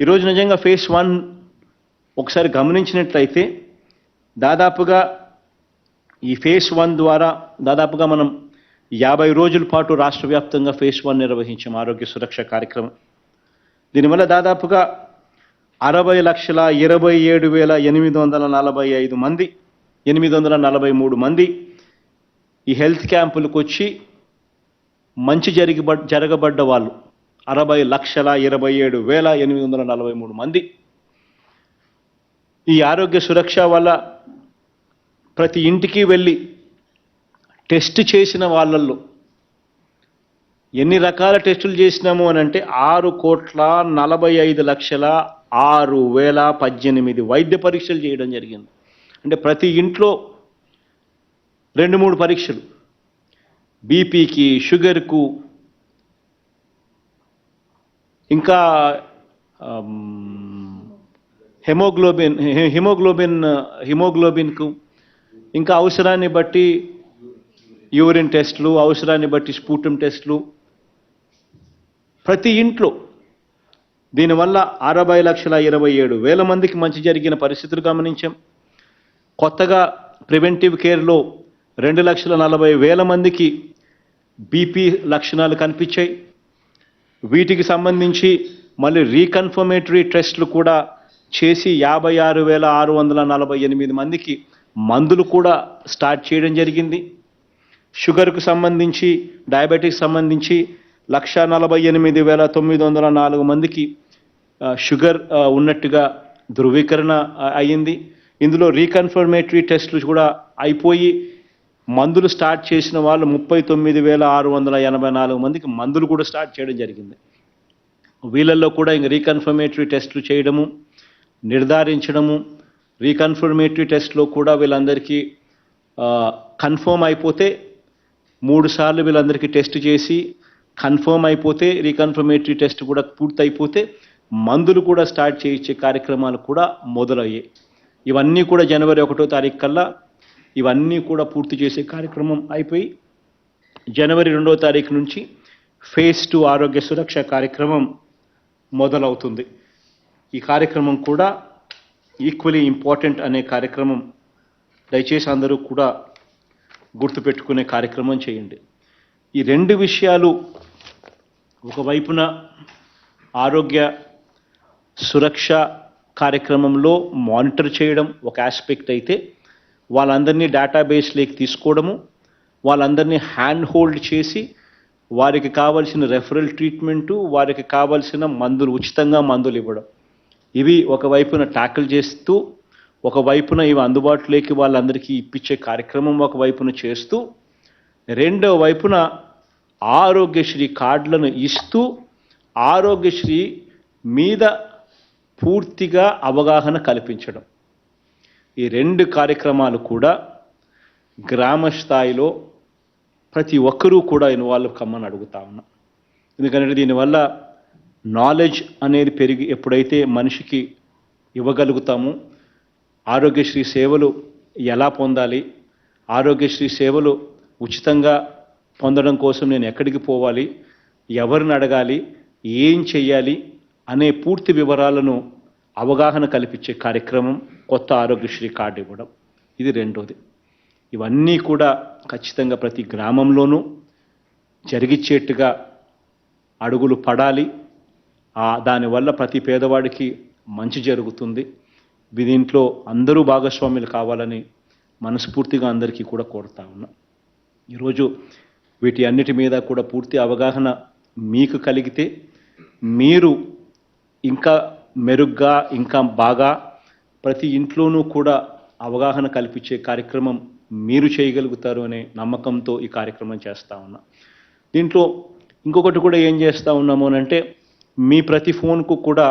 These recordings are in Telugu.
ఈరోజు నిజంగా ఫేస్ వన్ ఒకసారి గమనించినట్లయితే దాదాపుగా ఈ ఫేస్ వన్ ద్వారా దాదాపుగా మనం యాభై రోజుల పాటు రాష్ట్ర వ్యాప్తంగా ఫేస్ వన్ నిర్వహించాం ఆరోగ్య సురక్ష కార్యక్రమం. దీనివల్ల దాదాపుగా అరవై లక్షల ఇరవై ఏడు వేల ఎనిమిది వందల నలభై ఐదు మంది ఎనిమిది వందల నలభై మూడు మంది ఈ హెల్త్ క్యాంపులకు వచ్చి మంచి జరిగి జరగబడ్డ వాళ్ళు. అరవై లక్షల ఇరవై ఏడు వేల ఎనిమిది వందల నలభై మూడు మంది. ఈ ఆరోగ్య సురక్ష వల్ల ప్రతి ఇంటికి వెళ్ళి టెస్ట్ చేసిన వాళ్ళల్లో ఎన్ని రకాల టెస్టులు చేసినాము అని అంటే ఆరు కోట్ల నలభై ఐదు లక్షల ఆరు వేల పద్దెనిమిది వైద్య పరీక్షలు చేయడం జరిగింది. అంటే ప్రతి ఇంట్లో రెండు మూడు పరీక్షలు. బీపీకి షుగర్కు ఇంకా హెమోగ్లోబిన్ హిమోగ్లోబిన్ హిమోగ్లోబిన్కు ఇంకా అవసరాన్ని బట్టి యూరిన్ టెస్టులు అవసరాన్ని బట్టి స్పూటం టెస్టులు ప్రతి ఇంట్లో దీనివల్ల అరవై లక్షల ఇరవై ఏడు వేల మందికి మంచి జరిగిన పరిస్థితులు గమనించాం. కొత్తగా ప్రివెంటివ్ కేర్లో రెండు లక్షల నలభై వేల మందికి బీపీ లక్షణాలు కనిపించాయి. వీటికి సంబంధించి మళ్ళీ రీకన్ఫర్మేటరీ టెస్టులు కూడా చేసి యాభై ఆరు వేల ఆరు వందల నలభై ఎనిమిది మందికి మందులు కూడా స్టార్ట్ చేయడం జరిగింది. షుగర్కు సంబంధించి డయాబెటిక్ సంబంధించి లక్ష నలభై ఎనిమిది వేల తొమ్మిది వందల నాలుగు మందికి షుగర్ ఉన్నట్టుగా ధృవీకరణ అయ్యింది. ఇందులో రీకన్ఫర్మేటరీ టెస్టులు కూడా అయిపోయి మందులు స్టార్ట్ చేసిన వాళ్ళు ముప్పై తొమ్మిది వేల ఆరు వందల ఎనభై నాలుగు మందికి మందులు కూడా స్టార్ట్ చేయడం జరిగింది. వీళ్ళల్లో కూడా ఇంక రీకన్ఫర్మేటరీ టెస్టులు చేయడము నిర్ధారించడము రీకన్ఫర్మేటరీ టెస్ట్లో కూడా వీళ్ళందరికీ కన్ఫర్మ్ అయిపోతే మూడు సార్లు వీళ్ళందరికీ టెస్ట్ చేసి కన్ఫర్మ్ అయిపోతే రీకన్ఫర్మేటరీ టెస్ట్ కూడా పూర్తయిపోతే మందులు కూడా స్టార్ట్ చేయించే కార్యక్రమాలు కూడా మొదలయ్యాయి. ఇవన్నీ కూడా జనవరి ఒకటో తారీఖు కల్లా ఇవన్నీ కూడా పూర్తి చేసే కార్యక్రమం అయిపోయి జనవరి రెండో తారీఖు నుంచి ఫేజ్ టూ ఆరోగ్య సురక్ష కార్యక్రమం మొదలవుతుంది. ఈ కార్యక్రమం కూడా ఈక్వలీ ఇంపార్టెంట్ అనే కార్యక్రమం దయచేసి అందరూ కూడా గుర్తుపెట్టుకునే కార్యక్రమం చేయండి. ఈ రెండు విషయాలు ఒకవైపున ఆరోగ్య సురక్ష కార్యక్రమంలో మానిటర్ చేయడం ఒక ఆస్పెక్ట్ అయితే వాళ్ళందరినీ డేటాబేస్లోకి తీసుకోవడము వాళ్ళందరినీ హ్యాండ్ హోల్డ్ చేసి వారికి కావలసిన రెఫరల్ ట్రీట్మెంటు వారికి కావలసిన మందులు ఉచితంగా మందులు ఇవ్వడం. ఇవి ఒకవైపున ట్యాకిల్ చేస్తూ ఒకవైపున ఇవి అందుబాటులోకి వాళ్ళందరికీ ఇప్పించే కార్యక్రమం ఒకవైపున చేస్తూ రెండో వైపున ఆరోగ్యశ్రీ కార్డులను ఇస్తూ ఆరోగ్యశ్రీ మీద పూర్తిగా అవగాహన కల్పించడం. ఈ రెండు కార్యక్రమాలు కూడా గ్రామ స్థాయిలో ప్రతి ఒక్కరూ కూడా ఇన్వాల్వ్ కమ్మని అడుగుతా ఉన్నా. ఎందుకంటే దీనివల్ల నాలెడ్జ్ అనేది పెరిగి ఎప్పుడైతే మనిషికి ఇవ్వగలుగుతామో ఆరోగ్యశ్రీ సేవలు ఎలా పొందాలి ఆరోగ్యశ్రీ సేవలు ఉచితంగా పొందడం కోసం నేను ఎక్కడికి పోవాలి ఎవరిని అడగాలి ఏం చెయ్యాలి అనే పూర్తి వివరాలను అవగాహన కల్పించే కార్యక్రమం కొత్త ఆరోగ్యశ్రీ కార్డు ఇవ్వడం. ఇది రెండోది. ఇవన్నీ కూడా ఖచ్చితంగా ప్రతి గ్రామంలోనూ జరిగిచ్చేట్టుగా అడుగులు పడాలి. దానివల్ల ప్రతి పేదవాడికి మంచి జరుగుతుంది. దీంట్లో అందరూ భాగస్వాములు కావాలని మనస్ఫూర్తిగా అందరికీ కూడా కోరుతా ఉన్నా. ఈరోజు వీటి అన్నిటి మీద కూడా పూర్తి అవగాహన మీకు కలిగితే మీరు ఇంకా మెరుగ్గా ఇంకా బాగా ప్రతి ఇంట్లోనూ కూడా అవగాహన కల్పించే కార్యక్రమం మీరు చేయగలుగుతారు అనే నమ్మకంతో ఈ కార్యక్రమం చేస్తా ఉన్నా. దీంట్లో ఇంకొకటి కూడా ఏం చేస్తూ ఉన్నాము అని అంటే మీ ప్రతి ఫోన్కు కూడా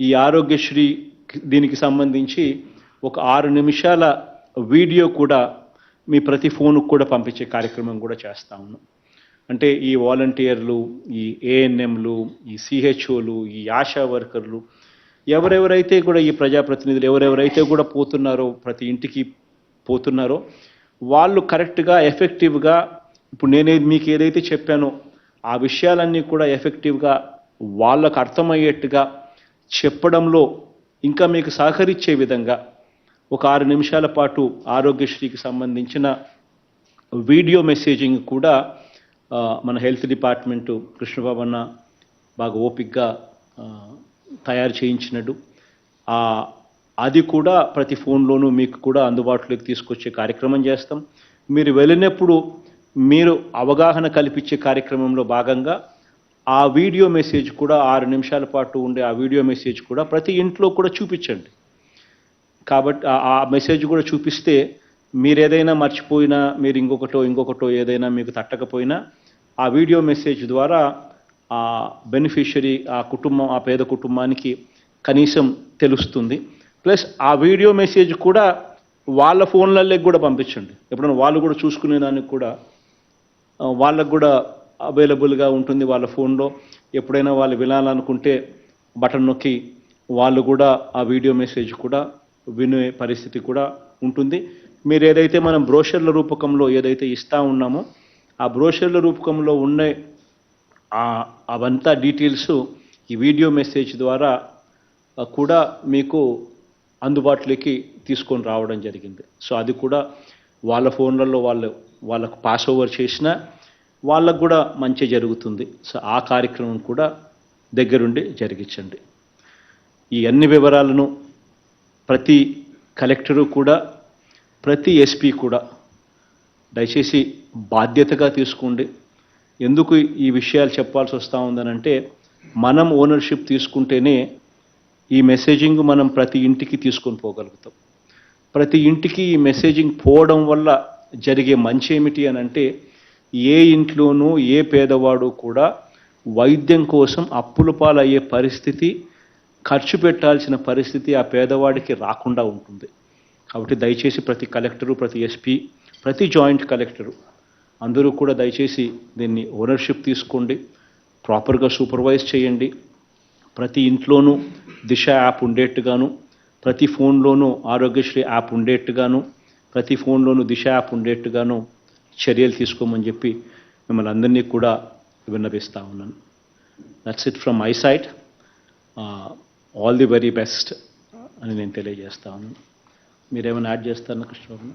ఈ ఆరోగ్యశ్రీ దీనికి సంబంధించి ఒక ఆరు నిమిషాల వీడియో కూడా మీ ప్రతి ఫోన్కు కూడా పంపించే కార్యక్రమం కూడా చేస్తూ ఉన్నాం. అంటే ఈ వాలంటీర్లు ఈ ఏఎన్ఎంలు ఈ సిహెచ్ఓలు ఈ ఆశా వర్కర్లు ఎవరెవరైతే కూడా ఈ ప్రజాప్రతినిధులు ఎవరెవరైతే కూడా పోతున్నారో ప్రతి ఇంటికి పోతున్నారో వాళ్ళు కరెక్ట్గా ఎఫెక్టివ్గా ఇప్పుడు నేను మీకు ఏదైతే చెప్పానో ఆ విషయాలన్నీ కూడా ఎఫెక్టివ్గా వాళ్ళకు అర్థమయ్యేట్టుగా చెప్పడంలో ఇంకా మీకు సహకరించే విధంగా ఒక ఆరు నిమిషాల పాటు ఆరోగ్యశ్రీకి సంబంధించిన వీడియో మెసేజింగ్ కూడా మన హెల్త్ డిపార్ట్మెంటు కృష్ణబాబు అన్న బాగా ఓపిక్గా తయారు చేయించినట్టు. అది కూడా ప్రతి ఫోన్లోనూ మీకు కూడా అందుబాటులోకి తీసుకొచ్చే కార్యక్రమం చేస్తాం. మీరు వెళ్ళినప్పుడు మీరు అవగాహన కల్పించే కార్యక్రమంలో భాగంగా ఆ వీడియో మెసేజ్ కూడా ఆరు నిమిషాల పాటు ఉండే ఆ వీడియో మెసేజ్ కూడా ప్రతి ఇంట్లో కూడా చూపించండి. కాబట్టి ఆ- ఆ మెసేజ్ కూడా చూపిస్తే మీరు ఏదైనా మర్చిపోయినా మీరు ఇంకొకటో ఇంకొకటో ఏదైనా మీకు తట్టకపోయినా ఆ వీడియో మెసేజ్ ద్వారా ఆ బెనిఫిషరీ ఆ కుటుంబం ఆ పేద కుటుంబానికి కనీసం తెలుస్తుంది. ప్లస్ ఆ వీడియో మెసేజ్ కూడా వాళ్ళ ఫోన్లలోకి కూడా పంపించండి. ఎప్పుడైనా వాళ్ళు కూడా చూసుకునే దానికి కూడా వాళ్ళకు కూడా అవైలబుల్గా ఉంటుంది వాళ్ళ ఫోన్లో. ఎప్పుడైనా వాళ్ళు వినాలనుకుంటే బటన్ నొక్కి వాళ్ళు కూడా ఆ వీడియో మెసేజ్ కూడా వినే పరిస్థితి కూడా ఉంటుంది. మీరు ఏదైతే మనం బ్రోషర్ల రూపకంలో ఏదైతే ఇస్తూ ఉన్నామో ఆ బ్రోషర్ల రూపకంలో ఉండే అవంతా డీటెయిల్స్ ఈ వీడియో మెసేజ్ ద్వారా కూడా మీకు అందుబాటులోకి తీసుకొని రావడం జరిగింది. సో అది కూడా వాళ్ళ ఫోన్లలో వాళ్ళు వాళ్ళకు పాస్ ఓవర్ చేసినా వాళ్ళకు కూడా మంచి జరుగుతుంది. సో ఆ కార్యక్రమం కూడా దగ్గరుండి జరిగించండి. ఈ అన్ని వివరాలను ప్రతి కలెక్టరు కూడా ప్రతి ఎస్పీ కూడా దయచేసి బాధ్యతగా తీసుకోండి. ఎందుకు ఈ విషయాలు చెప్పాల్సి వస్తూ ఉందనంటే మనం ఓనర్షిప్ తీసుకుంటేనే ఈ మెసేజింగ్ మనం ప్రతి ఇంటికి తీసుకొని పోగలుగుతాం. ప్రతి ఇంటికి ఈ మెసేజింగ్ పోవడం వల్ల జరిగే మంచి ఏమిటి అని అంటే ఏ ఇంట్లోనూ ఏ పేదవాడు కూడా వైద్యం కోసం అప్పుల పాలయ్యే పరిస్థితి ఖర్చు పెట్టాల్సిన పరిస్థితి ఆ పేదవాడికి రాకుండా ఉంటుంది. కాబట్టి దయచేసి ప్రతి కలెక్టరు ప్రతి ఎస్పీ ప్రతి జాయింట్ కలెక్టరు అందరూ కూడా దయచేసి దీన్ని ఓనర్షిప్ తీసుకోండి ప్రాపర్గా సూపర్వైజ్ చేయండి. ప్రతి ఇంట్లోనూ దిశ యాప్ ఉండేట్టుగాను ప్రతి ఫోన్లోనూ ఆరోగ్యశ్రీ యాప్ ఉండేట్టుగాను ప్రతి ఫోన్లోనూ దిశ యాప్ ఉండేట్టుగాను చర్యలు తీసుకోమని చెప్పి మిమ్మల్ని అందరినీ కూడా విన్నపిస్తా ఉన్నాను. That's it from my side all the very best అని నేను తెలియజేస్తా ఉన్నాను. మీరేమైనా యాడ్ చేస్తారా కృష్ణబాబు?